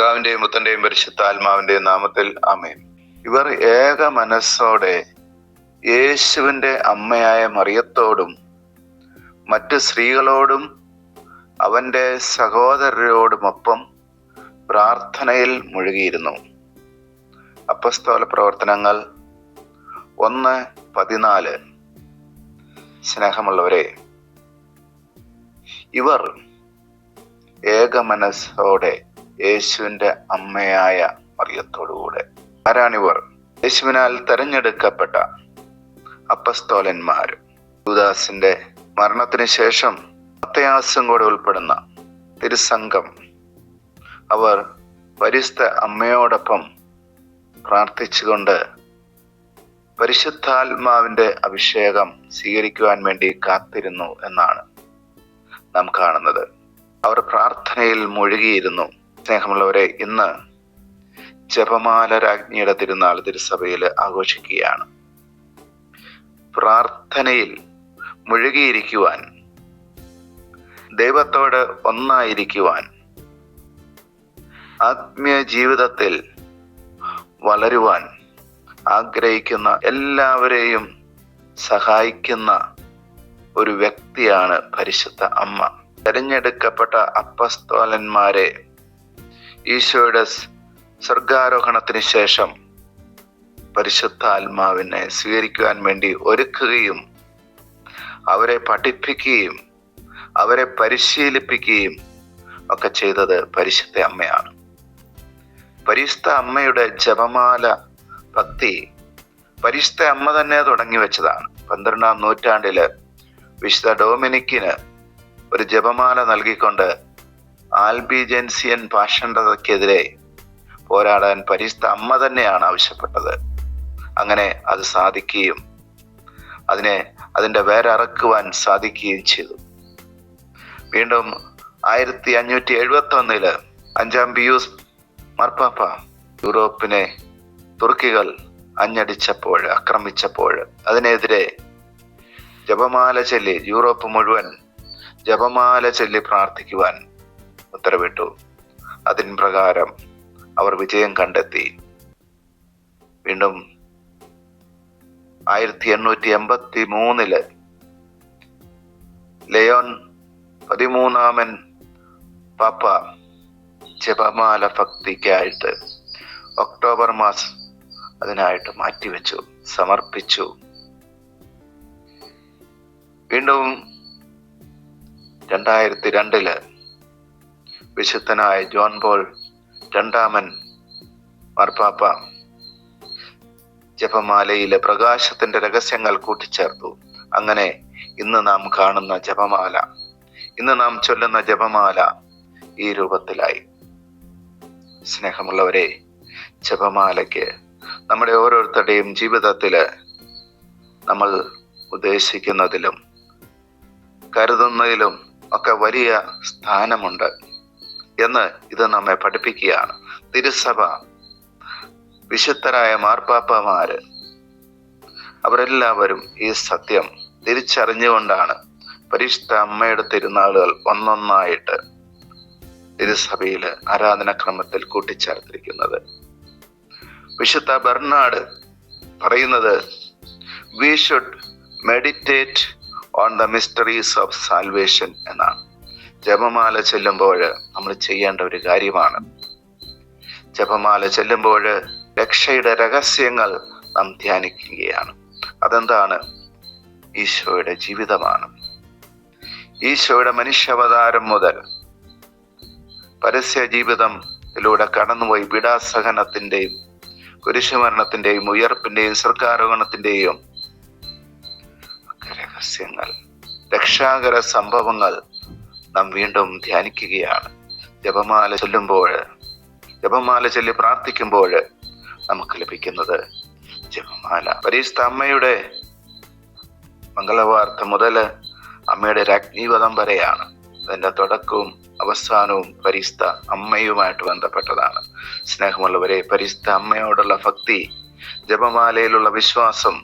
പിതാവിന്റെയും പുത്തന്റെയും പരിശുദ്ധാത്മാവിന്റെയും നാമത്തിൽ അമേൻ ഇവർ ഏക മനസ്സോടെ യേശുവിന്റെ അമ്മയായ മറിയത്തോടും മറ്റ് സ്ത്രീകളോടും അവന്റെ സഹോദരരോടുമൊപ്പം പ്രാർത്ഥനയിൽ മുഴുകിയിരുന്നു. അപ്പസ്തോല പ്രവർത്തനങ്ങൾ ഒന്ന് പതിനാല്. സ്നേഹമുള്ളവരെ ഇവർ ഏക മനസ്സോടെ യേശുവിന്റെ അമ്മയായ മറിയത്തോടുകൂടെ. ആരാണിവർ? യേശുവിനാൽ തെരഞ്ഞെടുക്കപ്പെട്ട അപ്പസ്തോലന്മാർ യുദാസിന്റെ മരണത്തിന് ശേഷം അത്യാസം കൂടെ ഉൾപ്പെടുന്ന തിരുസംഘം. അവർ പരിസ്ഥ അമ്മയോടൊപ്പം പ്രാർത്ഥിച്ചുകൊണ്ട് പരിശുദ്ധാത്മാവിന്റെ അഭിഷേകം സ്വീകരിക്കുവാൻ വേണ്ടി കാത്തിരുന്നു എന്നാണ് നാം കാണുന്നത്. അവർ പ്രാർത്ഥനയിൽ മുഴുകിയിരുന്നു. സ്നേഹമുള്ളവരെ ഇന്ന് ജപമാല രാജ്ഞിയുടെ തിരുനാൾ തിരുസഭയിൽ ആഘോഷിക്കുകയാണ്. പ്രാർത്ഥനയിൽ മുഴുകിയിരിക്കുവാൻ ദൈവത്തോട് ഒന്നായിരിക്കുവാൻ ആത്മീയ ജീവിതത്തിൽ വളരുവാൻ ആഗ്രഹിക്കുന്ന എല്ലാവരെയും സഹായിക്കുന്ന ഒരു വ്യക്തിയാണ് പരിശുദ്ധ അമ്മ. തെരഞ്ഞെടുക്കപ്പെട്ട അപ്പസ്തോലന്മാരെ ഈശോയുടെ സ്വർഗാരോഹണത്തിന് ശേഷം പരിശുദ്ധ ആത്മാവിനെ സ്വീകരിക്കുവാൻ വേണ്ടി ഒരുക്കുകയും അവരെ പഠിപ്പിക്കുകയും അവരെ പരിശീലിപ്പിക്കുകയും ഒക്കെ ചെയ്തത് പരിശുദ്ധ അമ്മയാണ്. പരിശുദ്ധ അമ്മയുടെ ജപമാല ഭക്തി പരിശുദ്ധ അമ്മ തന്നെ തുടങ്ങി വെച്ചതാണ്. പന്ത്രണ്ടാം നൂറ്റാണ്ടിൽ വിശുദ്ധ ഡൊമിനിക്കിന് ഒരു ജപമാല നൽകിക്കൊണ്ട് ആൽബിജൻസിയൻ പാഷണ്ഡതയ്ക്കെതിരെ പോരാടാൻ പരിസ്ഥ അമ്മ തന്നെയാണ് ആവശ്യപ്പെട്ടത്. അങ്ങനെ അത് സാധിക്കുകയും അതിനെ അതിന്റെ വേരറക്കുവാൻ സാധിക്കുകയും ചെയ്തു. വീണ്ടും ആയിരത്തി അഞ്ഞൂറ്റി എഴുപത്തി ഒന്നിൽ അഞ്ചാം പിയൂസ് മർപ്പാപ്പ യൂറോപ്പിനെ തുർക്കികൾ അഞ്ഞടിച്ചപ്പോൾ ആക്രമിച്ചപ്പോൾ അതിനെതിരെ ജപമാല ചൊല്ലി യൂറോപ്പ് മുഴുവൻ ജപമാല ചൊല്ലി പ്രാർത്ഥിക്കുവാൻ ഉത്തരവിട്ടു. അതിൻ പ്രകാരം അവർ വിജയം കണ്ടെത്തി. വീണ്ടും ആയിരത്തി എണ്ണൂറ്റി എൺപത്തി മൂന്നിൽ ലയോൺ പതിമൂന്നാമൻ പാപ്പ ജപമാല ഭക്തിക്കായിട്ട് ഒക്ടോബർ മാസം അതിനായിട്ട് മാറ്റിവെച്ചു സമർപ്പിച്ചു. വീണ്ടും രണ്ടായിരത്തി രണ്ടിൽ വിശുദ്ധനായ ജോൺ പോൾ രണ്ടാമൻ മാർപ്പാപ്പ ജപമാലയിലെ പ്രകാശത്തിന്റെ രഹസ്യങ്ങൾ കൂട്ടിച്ചേർത്തു. അങ്ങനെ ഇന്ന് നാം കാണുന്ന ജപമാല ഇന്ന് നാം ചൊല്ലുന്ന ജപമാല ഈ രൂപത്തിലായി. സ്നേഹമുള്ളവരെ ജപമാലയ്ക്ക് നമ്മുടെ ഓരോരുത്തരുടെയും ജീവിതത്തിൽ നമ്മൾ ഉദ്ദേശിക്കുന്നതിലും കരുതുന്നതിലും ഒക്കെ വലിയ സ്ഥാനമുണ്ട്. എന്ന് ഇത് നമ്മെ പഠിപ്പിക്കുകയാണ്. തിരുസഭ വിശുദ്ധരായ മാർപ്പാപ്പമാര് അവരെല്ലാവരും ഈ സത്യം തിരിച്ചറിഞ്ഞുകൊണ്ടാണ് പരിശുദ്ധ അമ്മയുടെ തിരുനാളുകൾ ഒന്നൊന്നായിട്ട് തിരുസഭയിൽ ആരാധനാക്രമത്തിൽ കൂട്ടിച്ചേർത്തിരിക്കുന്നത്. വിശുദ്ധ ബെർണാഡ് പറയുന്നത് we should meditate on the mysteries of salvation എന്നാണ്. ജപമാല ചെല്ലുമ്പോൾ നമ്മൾ ചെയ്യേണ്ട ഒരു കാര്യമാണ്. ജപമാല ചെല്ലുമ്പോൾ രക്ഷയുടെ രഹസ്യങ്ങൾ നാം ധ്യാനിക്കുകയാണ്. അതെന്താണ്? ഈശോയുടെ ജീവിതമാണ്. ഈശോയുടെ മനുഷ്യാവതാരം മുതൽ പരസ്യ ജീവിതത്തിലൂടെ കടന്നുപോയി പീഡാസഹനത്തിന്റെയും കുരിശുമരണത്തിന്റെയും ഉയർപ്പിന്റെയും സർക്കാരോഹണത്തിന്റെയും രഹസ്യങ്ങൾ രക്ഷാകര സംഭവങ്ങൾ നാം വീണ്ടും ധ്യാനിക്കുകയാണ്. ജപമാല ചൊല്ലുമ്പോൾ ജപമാല ചൊല്ലി പ്രാർത്ഥിക്കുമ്പോൾ നമുക്ക് ലഭിക്കുന്നത് ജപമാല. പരിസ്ഥ അമ്മയുടെ മംഗളവാർത്ത മുതൽ അമ്മയുടെ രാജ്ഞീവതം വരെയാണ്. അതിന്റെ തുടക്കവും അവസാനവും പരിസ്ഥ അമ്മയുമായിട്ട് ബന്ധപ്പെട്ടതാണ്. സ്നേഹമുള്ളവരെ പരിസ്ഥ അമ്മയോടുള്ള ഭക്തി ജപമാലയിലുള്ള വിശ്വാസം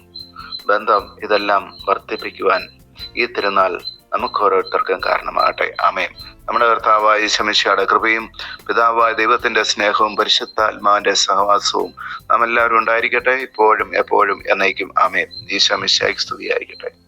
ബന്ധം ഇതെല്ലാം വർദ്ധിപ്പിക്കുവാൻ ഈ തിരുനാൾ നമുക്ക് ഓരോരുത്തർക്കും കാരണമാകട്ടെ. ആമേൻ. നമ്മുടെ കർത്താവായ ശമിശയുടെ കൃപയും പിതാവായ ദൈവത്തിന്റെ സ്നേഹവും പരിശുദ്ധാത്മാവിന്റെ സഹവാസവും നാം എല്ലാവരും ഉണ്ടായിരിക്കട്ടെ. ഇപ്പോഴും എപ്പോഴും എന്നേക്കും. ആമേൻ. ഈ ശമിഷയ്ക്ക് സ്തുതിയായിരിക്കട്ടെ.